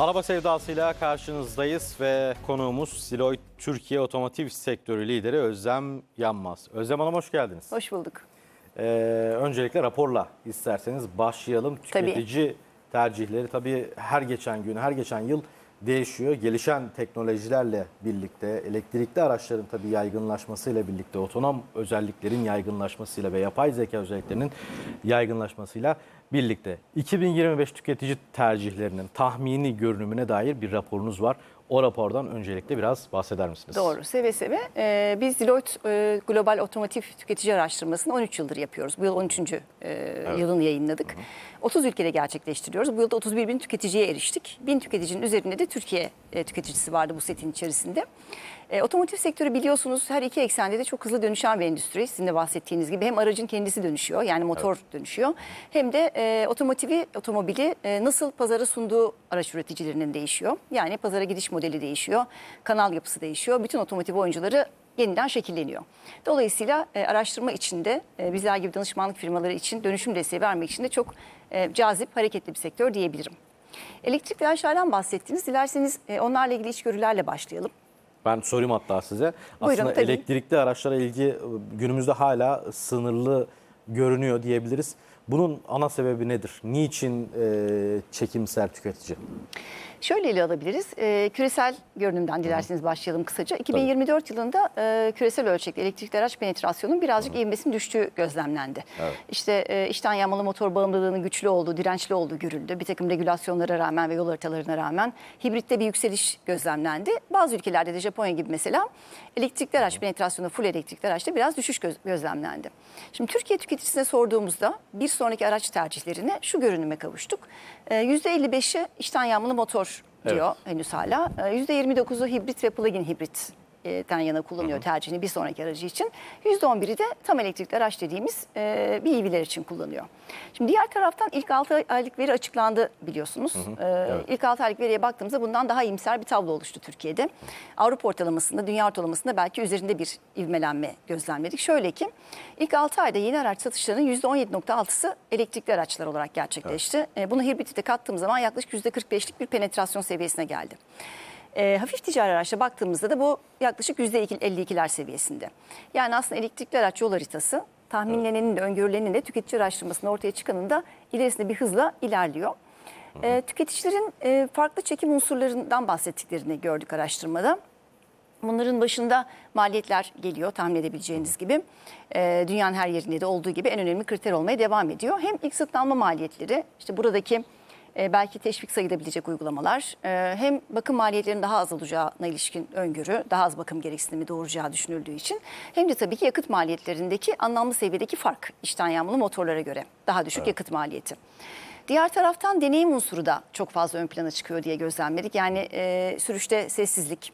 Araba sevdasıyla karşınızdayız ve konuğumuz Deloitte Türkiye Otomotiv Sektörü Lideri Özlem Yanmaz. Özlem Hanım hoş geldiniz. Hoş bulduk. Ee, öncelikle raporla isterseniz başlayalım. Tabii. Tüketici tercihleri tabii her geçen gün, her geçen yıl değişiyor. Gelişen teknolojilerle birlikte, elektrikli araçların tabii yaygınlaşmasıyla birlikte, otonom özelliklerin yaygınlaşmasıyla ve yapay zeka özelliklerinin yaygınlaşmasıyla birlikte 2025 tüketici tercihlerinin tahmini görünümüne dair bir raporunuz var. O rapordan öncelikle biraz bahseder misiniz? Doğru, seve seve. Ee, biz Deloitte e, Global Otomotiv Tüketici Araştırması'nı 13 yıldır yapıyoruz. Bu yıl 13. e, yılını yayınladık. 30 ülkede gerçekleştiriyoruz. Bu yılda 31 bin tüketiciye eriştik. 1000 tüketicinin üzerinde de Türkiye e, tüketicisi vardı bu setin içerisinde. E, otomotiv sektörü biliyorsunuz her iki eksende de çok hızlı dönüşen bir endüstri. Sizin de bahsettiğiniz gibi hem aracın kendisi dönüşüyor yani motor dönüşüyor. Hem de e, otomotivi, otomobili e, nasıl pazara sunduğu araç üreticilerinin değişiyor. Yani pazara gidiş modeli değişiyor, kanal yapısı değişiyor. Bütün otomotiv oyuncuları yeniden şekilleniyor. Dolayısıyla e, araştırma içinde e, bizler gibi danışmanlık firmaları için dönüşüm desteği vermek için de çok e, cazip, hareketli bir sektör diyebilirim. Elektrikli araçlardan bahsettiniz. Dilerseniz e, onlarla ilgili içgörülerle başlayalım. Ben sorayım hatta size. Buyurun, Aslında tabii. elektrikli araçlara ilgi e, günümüzde hala sınırlı görünüyor diyebiliriz. Bunun ana sebebi nedir? Niçin e, çekimser tüketici? Şöyle ele alabiliriz. Ee, küresel görünümden dilerseniz başlayalım kısaca. 2024 yılında e, küresel ölçekte elektrikli araç penetrasyonun birazcık ivmesinin düştüğü gözlemlendi. İşte e, içten yanmalı motor bağımlılığının güçlü olduğu, dirençli olduğu görüldü. Bir takım regülasyonlara rağmen ve yol haritalarına rağmen hibritte bir yükseliş gözlemlendi. Bazı ülkelerde de Japonya gibi mesela elektrikli araç penetrasyonu full elektrikli araçta biraz düşüş göz- gözlemlendi. Şimdi Türkiye tüketicisine sorduğumuzda bir sonraki araç tercihlerine şu görünüme kavuştuk. E, %55'i içten yanmalı motor diyor henüz hala. E, %29'u hibrit ve plug-in hibrit den yana kullanıyor tercihini bir sonraki aracı için. %11'i de tam elektrikli araç dediğimiz e, BEV'ler için kullanıyor. Şimdi diğer taraftan ilk 6 aylık veri açıklandı biliyorsunuz. E, İlk 6 aylık veriye baktığımızda bundan daha iyimser bir tablo oluştu Türkiye'de. Avrupa ortalamasında, dünya ortalamasında belki üzerinde bir ivmelenme gözlemledik. Şöyle ki ilk 6 ayda yeni araç satışlarının %17.6'sı elektrikli araçlar olarak gerçekleşti. E, bunu hibriti de kattığımız zaman yaklaşık %45'lik bir penetrasyon seviyesine geldi. E, hafif ticari araçla baktığımızda da bu yaklaşık %52'ler seviyesinde. Yani aslında elektrikli araç yol haritası tahminlenenin de öngörülenin de tüketici araştırmasında ortaya çıkanın da ilerisinde bir hızla ilerliyor. E, tüketicilerin e, farklı çekim unsurlarından bahsettiklerini gördük araştırmada. Bunların başında maliyetler geliyor tahmin edebileceğiniz gibi. Ee, dünyanın her yerinde de olduğu gibi en önemli kriter olmaya devam ediyor. Hem ilk satın alma maliyetleri, işte buradaki e, belki teşvik sayılabilecek uygulamalar, e, hem bakım maliyetlerinin daha az olacağına ilişkin öngörü, daha az bakım gereksinimi doğuracağı düşünüldüğü için hem de tabii ki yakıt maliyetlerindeki anlamlı seviyedeki fark içten yanmalı motorlara göre daha düşük yakıt maliyeti. Diğer taraftan deneyim unsuru da çok fazla ön plana çıkıyor diye gözlemledik. Yani e, sürüşte sessizlik,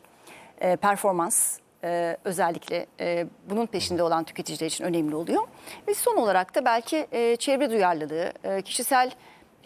e, performans e, özellikle e, bunun peşinde olan tüketiciler için önemli oluyor. Ve son olarak da belki e, çevre duyarlılığı, e, kişisel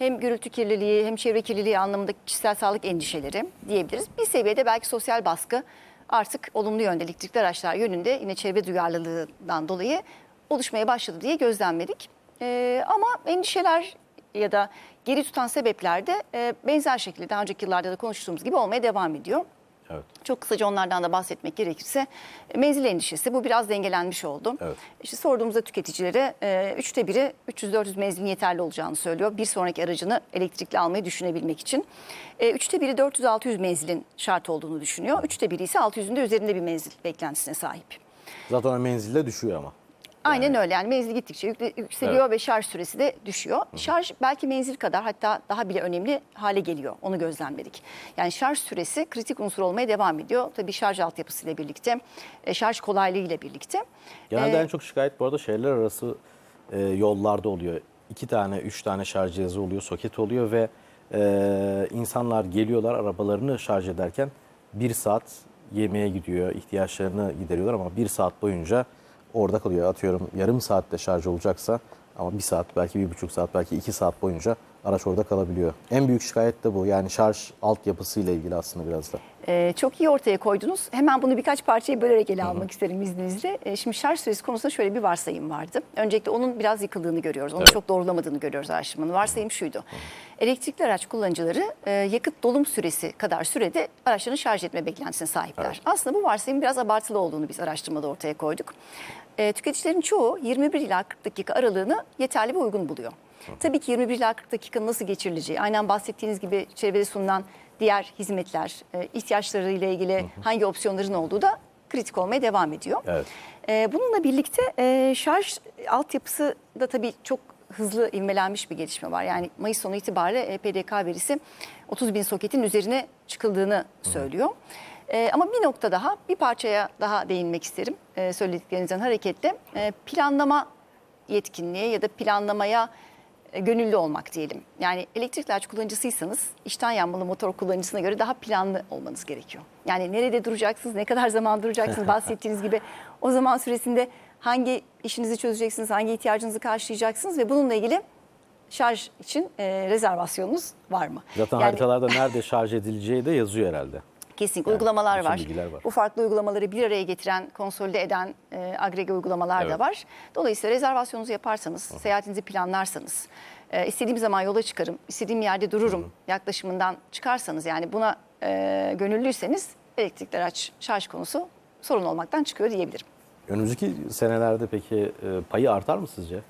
hem gürültü kirliliği hem çevre kirliliği anlamında kişisel sağlık endişeleri diyebiliriz. Bir seviyede belki sosyal baskı artık olumlu yönde elektrikli araçlar yönünde yine çevre duyarlılığından dolayı oluşmaya başladı diye gözlemledik. E, ama endişeler ya da geri tutan sebepler de e, benzer şekilde daha önceki yıllarda da konuştuğumuz gibi olmaya devam ediyor. Evet. Çok kısaca onlardan da bahsetmek gerekirse e, menzil endişesi bu biraz dengelenmiş oldu. Evet. İşte sorduğumuzda tüketicilere e, üçte biri 300-400 menzilin yeterli olacağını söylüyor. Bir sonraki aracını elektrikli almayı düşünebilmek için. E, Üçte biri 400-600 menzilin şart olduğunu düşünüyor. Üçte biri ise 600'ün de üzerinde bir menzil beklentisine sahip. Zaten o menzilde düşüyor ama. Aynen öyle yani menzil gittikçe yükle- yükseliyor ve şarj süresi de düşüyor. Şarj belki menzil kadar hatta daha bile önemli hale geliyor onu gözlemledik. Yani şarj süresi kritik unsur olmaya devam ediyor. Tabii şarj altyapısıyla birlikte, e, şarj kolaylığıyla birlikte. Genelde Ee, en çok şikayet bu arada şehirler arası e, yollarda oluyor. İki tane, üç tane şarj cihazı oluyor, soket oluyor ve e, insanlar geliyorlar arabalarını şarj ederken bir saat yemeğe gidiyor, ihtiyaçlarını gideriyorlar ama bir saat boyunca orada kalıyor. Atıyorum yarım saatte şarj olacaksa ama bir saat, belki bir buçuk saat, belki iki saat boyunca araç orada kalabiliyor. En büyük şikayet de bu. Yani şarj altyapısıyla ilgili aslında biraz da. Ee, çok iyi ortaya koydunuz. Hemen bunu birkaç parçaya bölerek ele almak isterim izninizle. Ee, şimdi şarj süresi konusunda şöyle bir varsayım vardı. Öncelikle onun biraz yıkıldığını görüyoruz. Onu Evet. çok doğrulamadığını görüyoruz araştırmanın. Varsayım şuydu. Elektrikli araç kullanıcıları e, yakıt dolum süresi kadar sürede araçlarını şarj etme beklentisine sahipler. Aslında bu varsayım biraz abartılı olduğunu biz araştırmada ortaya koyduk. E, tüketicilerin çoğu 21 ila 40 dakika aralığını yeterli ve uygun buluyor. Tabii ki 21 ila 40 dakikanın nasıl geçirileceği, aynen bahsettiğiniz gibi çevrede sunulan diğer hizmetler, e, ihtiyaçlarıyla ilgili hangi opsiyonların olduğu da kritik olmaya devam ediyor. Evet. E, bununla birlikte e, şarj altyapısı da tabii çok hızlı ivmelenmiş bir gelişme var. Yani Mayıs sonu itibariyle PDK verisi 30 bin soketin üzerine çıkıldığını söylüyor. Ama bir nokta daha, bir parçaya daha değinmek isterim söylediklerinizden hareketle. Planlama yetkinliğe ya da planlamaya gönüllü olmak diyelim. Yani elektrikli araç kullanıcısıysanız içten yanmalı motor kullanıcısına göre daha planlı olmanız gerekiyor. Yani nerede duracaksınız, ne kadar zaman duracaksınız bahsettiğiniz gibi o zaman süresinde hangi işinizi çözeceksiniz, hangi ihtiyacınızı karşılayacaksınız ve bununla ilgili şarj için e, rezervasyonunuz var mı? Zaten Yani- haritalarda nerede şarj edileceği de yazıyor herhalde. Kesinlikle Yani uygulamalar var. var. Bu farklı uygulamaları bir araya getiren, konsolide eden e, agrege uygulamalar da Evet. var. Dolayısıyla rezervasyonunuzu yaparsanız, seyahatinizi planlarsanız, e, istediğim zaman yola çıkarım, istediğim yerde dururum yaklaşımından çıkarsanız yani buna e, gönüllüyseniz elektrikli araç şarj konusu sorun olmaktan çıkıyor diyebilirim. Önümüzdeki senelerde peki e, payı artar mı sizce?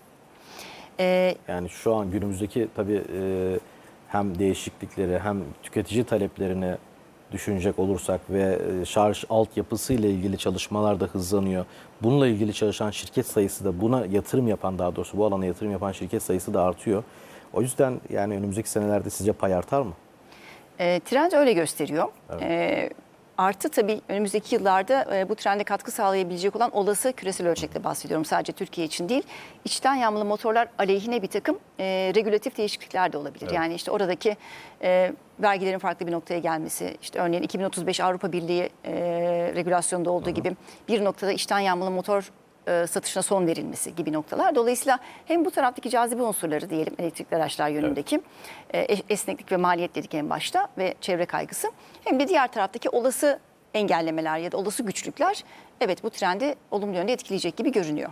E, Yani şu an günümüzdeki tabii e, hem değişiklikleri hem tüketici taleplerini düşünecek olursak ve e, şarj altyapısı ile ilgili çalışmalar da hızlanıyor. Bununla ilgili çalışan şirket sayısı da buna yatırım yapan daha doğrusu bu alana yatırım yapan şirket sayısı da artıyor. O yüzden yani önümüzdeki senelerde sizce pay artar mı? E, trend öyle gösteriyor. E, artı tabii önümüzdeki yıllarda e, bu trende katkı sağlayabilecek olan olası küresel ölçekte bahsediyorum. Sadece Türkiye için değil. İçten yanmalı motorlar aleyhine bir takım e, regülatif değişiklikler de olabilir. Yani işte oradaki e, vergilerin farklı bir noktaya gelmesi, işte örneğin 2035 Avrupa Birliği e, regülasyonunda olduğu gibi bir noktada içten yanmalı motor e, satışına son verilmesi gibi noktalar. Dolayısıyla hem bu taraftaki cazibe unsurları diyelim elektrikli araçlar yönündeki e, es- esneklik ve maliyet dedik en başta ve çevre kaygısı hem de diğer taraftaki olası engellemeler ya da olası güçlükler evet bu trendi olumlu yönde etkileyecek gibi görünüyor.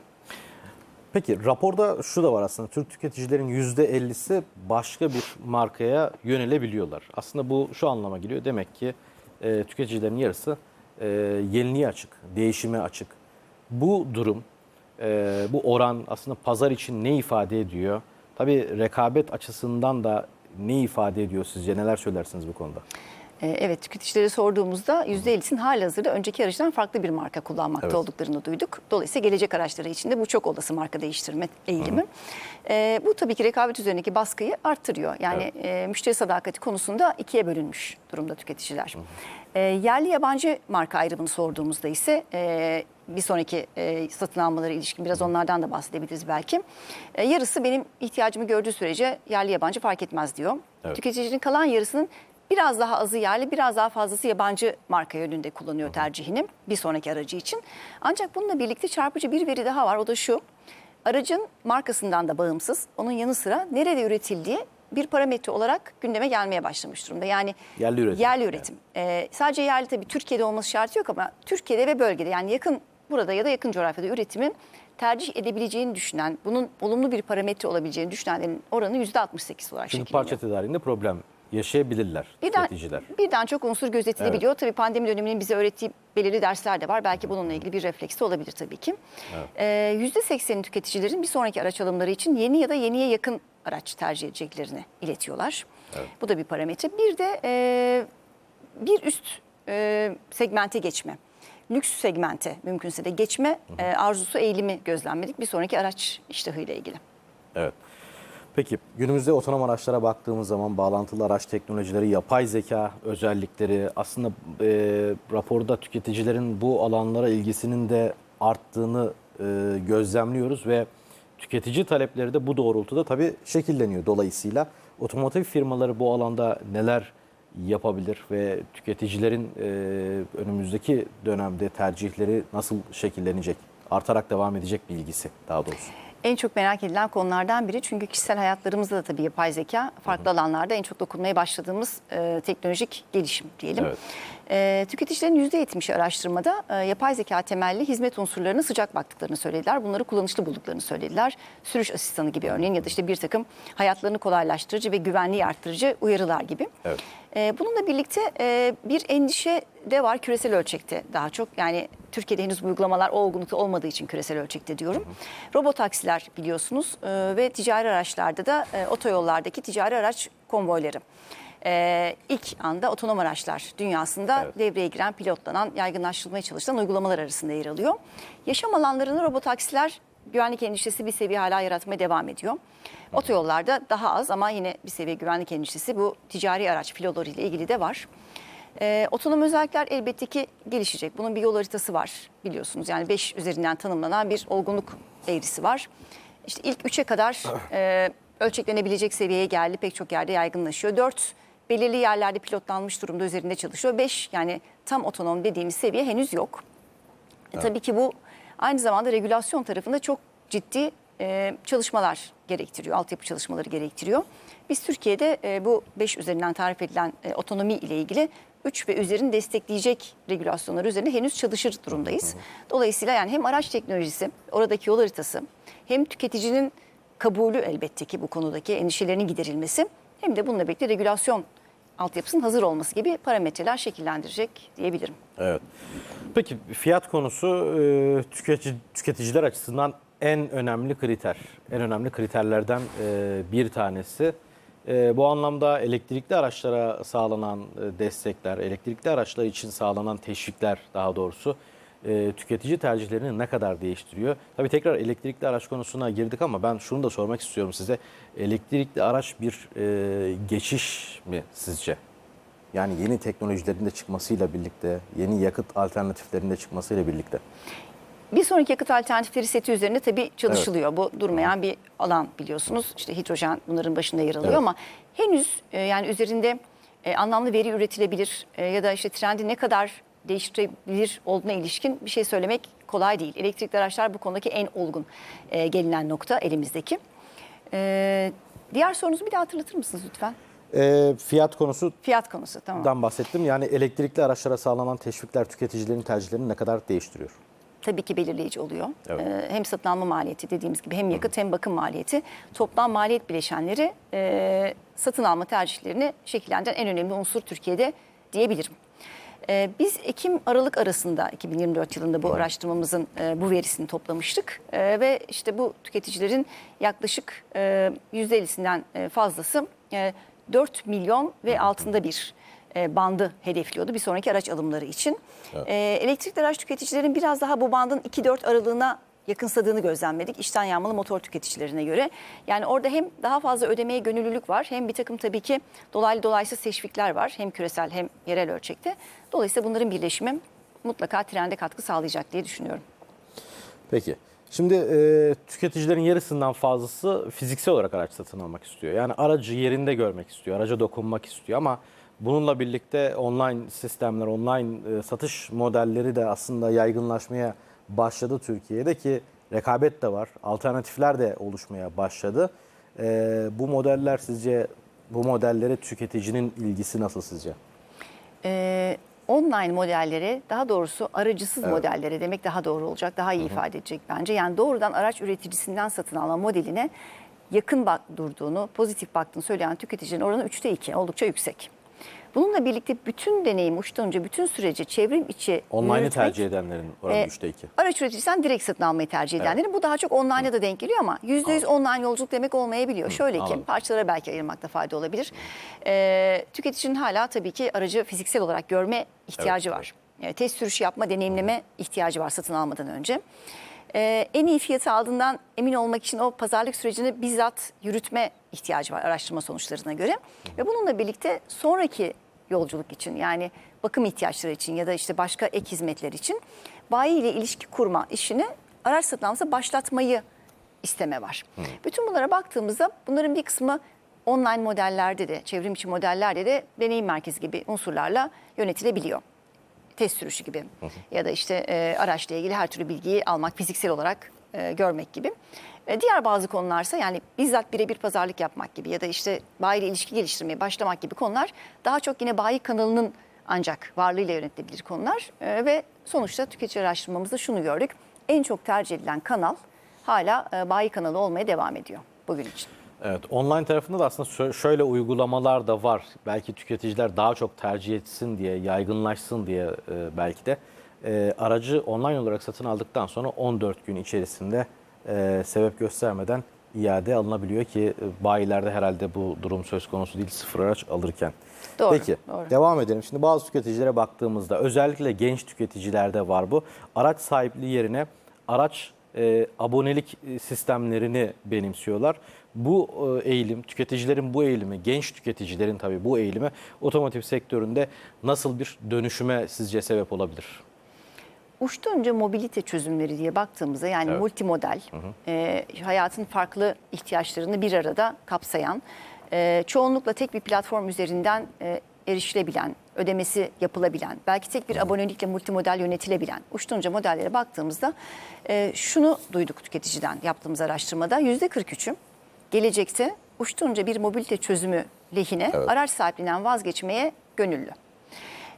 Peki raporda şu da var aslında Türk tüketicilerin %50'si başka bir markaya yönelebiliyorlar. Aslında bu şu anlama geliyor demek ki e, tüketicilerin yarısı e, yeniliğe açık, değişime açık. Bu durum, e, bu oran aslında pazar için ne ifade ediyor? Tabii rekabet açısından da ne ifade ediyor sizce? Neler söylersiniz bu konuda? Ee, Evet tüketicilere sorduğumuzda %50'sinin halihazırda önceki araçtan farklı bir marka kullanmakta Evet. olduklarını duyduk. Dolayısıyla gelecek araçları için de bu çok olası marka değiştirme eğilimi. Ee, bu tabii ki rekabet üzerindeki baskıyı arttırıyor. Yani e, müşteri sadakati konusunda ikiye bölünmüş durumda tüketiciler. Ee, yerli yabancı marka ayrımını sorduğumuzda ise e, bir sonraki e, satın almaları ilişkin biraz onlardan da bahsedebiliriz belki. E, yarısı benim ihtiyacımı gördüğü sürece yerli yabancı fark etmez diyor. Evet. Tüketicinin kalan yarısının Biraz daha azı yerli, biraz daha fazlası yabancı marka yönünde kullanıyor tercihini bir sonraki aracı için. Ancak bununla birlikte çarpıcı bir veri daha var. O da şu. Aracın markasından da bağımsız, onun yanı sıra nerede üretildiği bir parametre olarak gündeme gelmeye başlamış durumda. Yani Yerli üretim. Yerli üretim. Ee, sadece yerli tabii Türkiye'de olması şartı yok ama Türkiye'de ve bölgede yani yakın burada ya da yakın coğrafyada üretimin tercih edebileceğini düşünen, bunun olumlu bir parametre olabileceğini düşünenlerin oranı %68 olarak Çünkü parça tedariğinde problem yaşayabilirler Birden, tüketiciler. birden çok unsur gözetilebiliyor. Tabii pandemi döneminin bize öğrettiği belirli dersler de var. Belki bununla ilgili bir refleks de olabilir tabii ki. Ee, %80'in tüketicilerin bir sonraki araç alımları için yeni ya da yeniye yakın araç tercih edeceklerini iletiyorlar. Bu da bir parametre. Bir de e, bir üst e, segmente geçme. Lüks segmente mümkünse de geçme e, arzusu eğilimi gözlemledik bir sonraki araç iştahıyla ilgili. Evet. Peki günümüzde otonom araçlara baktığımız zaman bağlantılı araç teknolojileri, yapay zeka özellikleri aslında e, raporda tüketicilerin bu alanlara ilgisinin de arttığını e, gözlemliyoruz ve tüketici talepleri de bu doğrultuda tabii şekilleniyor. Dolayısıyla otomotiv firmaları bu alanda neler yapabilir ve tüketicilerin e, önümüzdeki dönemde tercihleri nasıl şekillenecek? Artarak devam edecek bilgisi daha doğrusu. En çok merak edilen konulardan biri çünkü kişisel hayatlarımızda da tabii yapay zeka farklı alanlarda en çok dokunmaya başladığımız e, teknolojik gelişim diyelim. Evet. E, tüketicilerin %70'i araştırmada e, yapay zeka temelli hizmet unsurlarına sıcak baktıklarını söylediler. Bunları kullanışlı bulduklarını söylediler. Sürüş asistanı gibi örneğin ya da işte bir takım hayatlarını kolaylaştırıcı ve güvenliği arttırıcı uyarılar gibi. Evet. E, bununla birlikte e, bir endişe de var küresel ölçekte daha çok. Yani Türkiye'de henüz bu uygulamalar o olgunlukta olmadığı için küresel ölçekte diyorum. Robot taksiler biliyorsunuz e, ve ticari araçlarda da e, otoyollardaki ticari araç konvoyları. E, ilk anda otonom araçlar dünyasında Evet. devreye giren, pilotlanan, yaygınlaştırılmaya çalışılan uygulamalar arasında yer alıyor. Yaşam alanlarında robot taksiler güvenlik endişesi bir seviye hala yaratmaya devam ediyor. Otoyollarda daha az ama yine bir seviye güvenlik endişesi bu ticari araç filoları ile ilgili de var. Ee, otonom özellikler elbette ki gelişecek. Bunun bir yol haritası var biliyorsunuz. Yani 5 üzerinden tanımlanan bir olgunluk eğrisi var. İşte ilk 3'e kadar e, ölçeklenebilecek seviyeye geldi. Pek çok yerde yaygınlaşıyor. 4 belirli yerlerde pilotlanmış durumda üzerinde çalışıyor. 5 yani tam otonom dediğimiz seviye henüz yok. E, tabii ki bu aynı zamanda regülasyon tarafında çok ciddi e, çalışmalar gerektiriyor, altyapı çalışmaları gerektiriyor. Biz Türkiye'de e, bu 5 üzerinden tarif edilen e, otonomi ile ilgili 3 ve üzerini destekleyecek regülasyonları üzerine henüz çalışır durumdayız. Dolayısıyla yani hem araç teknolojisi, oradaki yol haritası, hem tüketicinin kabulü elbette ki bu konudaki endişelerinin giderilmesi, hem de bununla birlikte regülasyon altyapısının hazır olması gibi parametreler şekillendirecek diyebilirim. Evet. Peki fiyat konusu e, tüketici, tüketiciler açısından en önemli kriter. En önemli kriterlerden e, bir tanesi. E, bu anlamda elektrikli araçlara sağlanan destekler, elektrikli araçlar için sağlanan teşvikler daha doğrusu e, tüketici tercihlerini ne kadar değiştiriyor? Tabii tekrar elektrikli araç konusuna girdik ama ben şunu da sormak istiyorum size. Elektrikli araç bir e, geçiş mi sizce? Yani yeni teknolojilerin de çıkmasıyla birlikte, yeni yakıt alternatiflerinin de çıkmasıyla birlikte. Bir sonraki yakıt alternatifleri seti üzerinde tabii çalışılıyor. Bu durmayan bir alan biliyorsunuz. İşte hidrojen bunların başında yer alıyor Evet. ama henüz e, yani üzerinde e, anlamlı veri üretilebilir e, ya da işte trendi ne kadar değiştirebilir olduğuna ilişkin bir şey söylemek kolay değil. Elektrikli araçlar bu konudaki en olgun e, gelinen nokta elimizdeki. E, diğer sorunuzu bir daha hatırlatır mısınız lütfen? E, fiyat konusundan Fiyat konusu tamam. bahsettim. Yani elektrikli araçlara sağlanan teşvikler tüketicilerin tercihlerini ne kadar değiştiriyor? tabii ki belirleyici oluyor. Evet. Ee, hem satın alma maliyeti dediğimiz gibi hem yakıt hem bakım maliyeti toplam maliyet bileşenleri e, satın alma tercihlerini şekillendiren en önemli unsur Türkiye'de diyebilirim. Ee, biz Ekim-Aralık arasında 2024 yılında bu araştırmamızın e, bu verisini toplamıştık. E, ve işte bu tüketicilerin yaklaşık e, %50'sinden e, fazlası e, 4 milyon ve altında bir e, bandı hedefliyordu bir sonraki araç alımları için. E, elektrikli araç tüketicilerin biraz daha bu bandın 2-4 aralığına yakınsadığını gözlemledik içten yanmalı motor tüketicilerine göre. Yani orada hem daha fazla ödemeye gönüllülük var hem bir takım tabii ki dolaylı dolaysız teşvikler var hem küresel hem yerel ölçekte. Dolayısıyla bunların birleşimi mutlaka trende katkı sağlayacak diye düşünüyorum. Peki. Şimdi e, tüketicilerin yarısından fazlası fiziksel olarak araç satın almak istiyor. Yani aracı yerinde görmek istiyor, araca dokunmak istiyor ama bununla birlikte online sistemler, online e, satış modelleri de aslında yaygınlaşmaya başladı Türkiye'de ki rekabet de var, alternatifler de oluşmaya başladı. E, bu modeller sizce, bu modellere tüketicinin ilgisi nasıl sizce? Ee, online modellere daha doğrusu aracısız modellere demek daha doğru olacak, daha iyi ifade edecek bence. Yani doğrudan araç üreticisinden satın alma modeline yakın bak durduğunu, pozitif baktığını söyleyen tüketicinin oranı 3'te 2, oldukça yüksek. Bununla birlikte bütün deneyim uçtan önce bütün süreci çevrim içi Online'ı yürütmek- tercih edenlerin oranı e, 3'te 2. Araç üreticisinden direkt satın almayı tercih edenlerin. Bu daha çok online'a da denk geliyor ama %100 online yolculuk demek olmayabiliyor. Şöyle ki parçalara belki ayırmakta fayda olabilir. Ee, tüketicinin hala tabii ki aracı fiziksel olarak görme ihtiyacı Evet, var. Yani test sürüşü yapma, deneyimleme ihtiyacı var satın almadan önce. Ee, en iyi fiyatı aldığından emin olmak için o pazarlık sürecini bizzat yürütme ihtiyacı var araştırma sonuçlarına göre. Ve bununla birlikte sonraki yolculuk için yani bakım ihtiyaçları için ya da işte başka ek hizmetler için bayi ile ilişki kurma işini araç satın alması başlatmayı isteme var. Bütün bunlara baktığımızda bunların bir kısmı online modellerde de çevrim içi modellerde de deneyim merkezi gibi unsurlarla yönetilebiliyor. Test sürüşü gibi ya da işte e, araçla ilgili her türlü bilgiyi almak, fiziksel olarak e, görmek gibi. E, diğer bazı konularsa yani bizzat birebir pazarlık yapmak gibi ya da işte bayi ile ilişki geliştirmeye başlamak gibi konular daha çok yine bayi kanalının ancak varlığıyla yönetilebilir konular. E, ve sonuçta tüketici araştırmamızda şunu gördük. En çok tercih edilen kanal hala e, bayi kanalı olmaya devam ediyor bugün için. Evet, online tarafında da aslında şö- şöyle uygulamalar da var. Belki tüketiciler daha çok tercih etsin diye, yaygınlaşsın diye e, belki de e, aracı online olarak satın aldıktan sonra 14 gün içerisinde e, sebep göstermeden iade alınabiliyor ki e, bayilerde herhalde bu durum söz konusu değil sıfır araç alırken. Doğru, Peki doğru. devam edelim. Şimdi bazı tüketicilere baktığımızda özellikle genç tüketicilerde var bu. Araç sahipliği yerine araç e, abonelik e, sistemlerini benimsiyorlar. Bu e, eğilim, tüketicilerin bu eğilimi, genç tüketicilerin tabii bu eğilimi otomotiv sektöründe nasıl bir dönüşüme sizce sebep olabilir? Uçtu önce mobilite çözümleri diye baktığımızda yani Evet. multimodel, e, hayatın farklı ihtiyaçlarını bir arada kapsayan, e, çoğunlukla tek bir platform üzerinden e, erişilebilen, ödemesi yapılabilen, belki tek bir abonelikle multimodel yönetilebilen uçtunca modellere baktığımızda e, şunu duyduk tüketiciden yaptığımız araştırmada yüzde 43'ü gelecekte uçtunca bir mobilite çözümü lehine araç sahipliğinden vazgeçmeye gönüllü.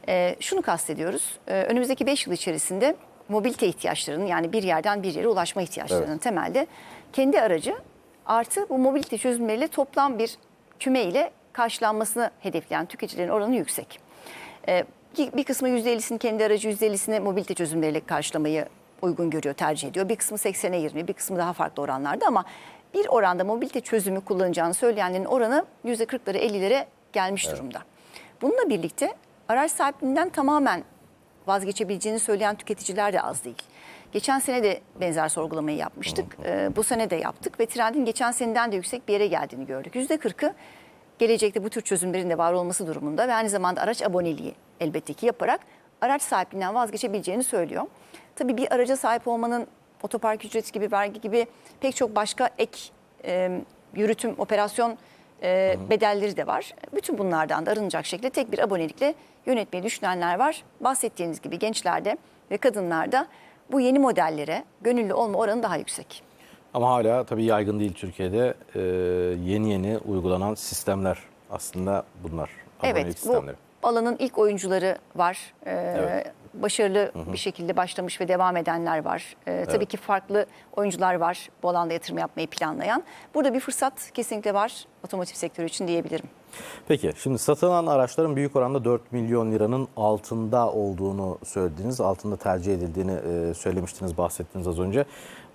Ee, şunu kastediyoruz. Ee, önümüzdeki 5 yıl içerisinde mobilite ihtiyaçlarının yani bir yerden bir yere ulaşma ihtiyaçlarının temelde kendi aracı artı bu mobilite çözümleriyle toplam bir küme ile karşılanmasını hedefleyen tüketicilerin oranı yüksek. Ki bir kısmı %50'sini kendi aracı %50'sini mobilite çözümleriyle karşılamayı uygun görüyor, tercih ediyor. Bir kısmı 80'e 20, bir kısmı daha farklı oranlarda ama bir oranda mobilite çözümü kullanacağını söyleyenlerin oranı %40'ları 50'lere gelmiş durumda. Bununla birlikte araç sahipliğinden tamamen vazgeçebileceğini söyleyen tüketiciler de az değil. Geçen sene de benzer sorgulamayı yapmıştık. Ee, bu sene de yaptık ve trendin geçen seneden de yüksek bir yere geldiğini gördük. %40'ı gelecekte bu tür çözümlerin de var olması durumunda ve aynı zamanda araç aboneliği elbette ki yaparak araç sahipliğinden vazgeçebileceğini söylüyor. Tabii bir araca sahip olmanın otopark ücreti gibi, vergi gibi pek çok başka ek e, yürütüm, operasyon e, bedelleri de var. Bütün bunlardan da arınacak şekilde tek bir abonelikle yönetmeyi düşünenler var. Bahsettiğiniz gibi gençlerde ve kadınlarda bu yeni modellere gönüllü olma oranı daha yüksek. Ama hala tabii yaygın değil Türkiye'de Ee, yeni yeni uygulanan sistemler aslında bunlar. Abonelik Evet, bu sistemleri. alanın ilk oyuncuları var. Ee, Evet. Başarılı bir şekilde başlamış ve devam edenler var. Ee, tabii ki farklı oyuncular var bu alanda yatırım yapmayı planlayan. Burada bir fırsat kesinlikle var otomotiv sektörü için diyebilirim. Peki şimdi satılan araçların büyük oranda 4 milyon liranın altında olduğunu söylediniz. Altında tercih edildiğini e, söylemiştiniz, bahsettiniz az önce.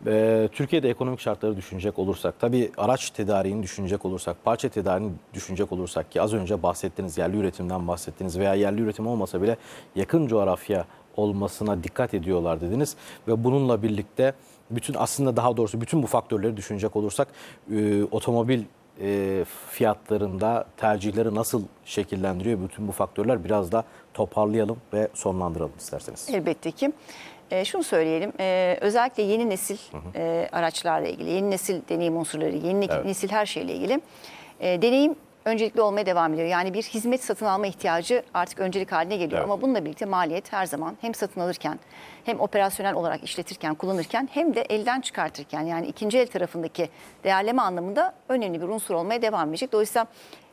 E, Türkiye'de ekonomik şartları düşünecek olursak, tabii araç tedariğini düşünecek olursak, parça tedariğini düşünecek olursak ki az önce bahsettiğiniz yerli üretimden bahsettiniz veya yerli üretim olmasa bile yakın coğrafya olmasına dikkat ediyorlar dediniz ve bununla birlikte bütün aslında daha doğrusu bütün bu faktörleri düşünecek olursak e, otomobil e, fiyatlarında tercihleri nasıl şekillendiriyor bütün bu faktörler biraz da toparlayalım ve sonlandıralım isterseniz. Elbette ki. E, şunu söyleyelim, e, özellikle yeni nesil e, araçlarla ilgili, yeni nesil deneyim unsurları, yeni Evet. nesil her şeyle ilgili e, deneyim öncelikli olmaya devam ediyor. Yani bir hizmet satın alma ihtiyacı artık öncelik haline geliyor. Evet. Ama bununla birlikte maliyet her zaman hem satın alırken hem operasyonel olarak işletirken, kullanırken hem de elden çıkartırken yani ikinci el tarafındaki değerleme anlamında önemli bir unsur olmaya devam edecek. Dolayısıyla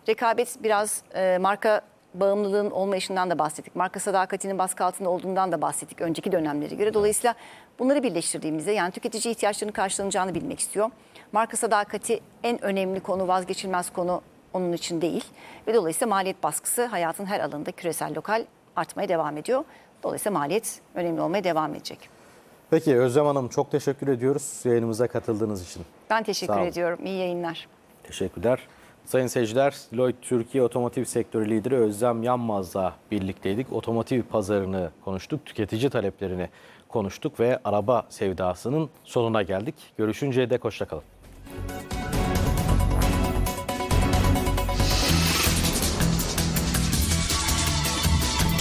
rekabet biraz e, marka bağımlılığın olmayışından da bahsettik. Marka sadakatinin baskı altında olduğundan da bahsettik önceki dönemlere göre. Dolayısıyla bunları birleştirdiğimizde yani tüketici ihtiyaçlarının karşılanacağını bilmek istiyor. Marka sadakati en önemli konu, vazgeçilmez konu onun için değil. Ve dolayısıyla maliyet baskısı hayatın her alanında küresel, lokal artmaya devam ediyor. Dolayısıyla maliyet önemli olmaya devam edecek. Peki Özlem Hanım çok teşekkür ediyoruz yayınımıza katıldığınız için. Ben teşekkür ediyorum. İyi yayınlar. Teşekkürler. Sayın seyirciler, Lloyd Türkiye Otomotiv Sektörü Lideri Özlem Yanmaz'la birlikteydik. Otomotiv pazarını konuştuk, tüketici taleplerini konuştuk ve araba sevdasının sonuna geldik. Görüşünceye dek hoşçakalın.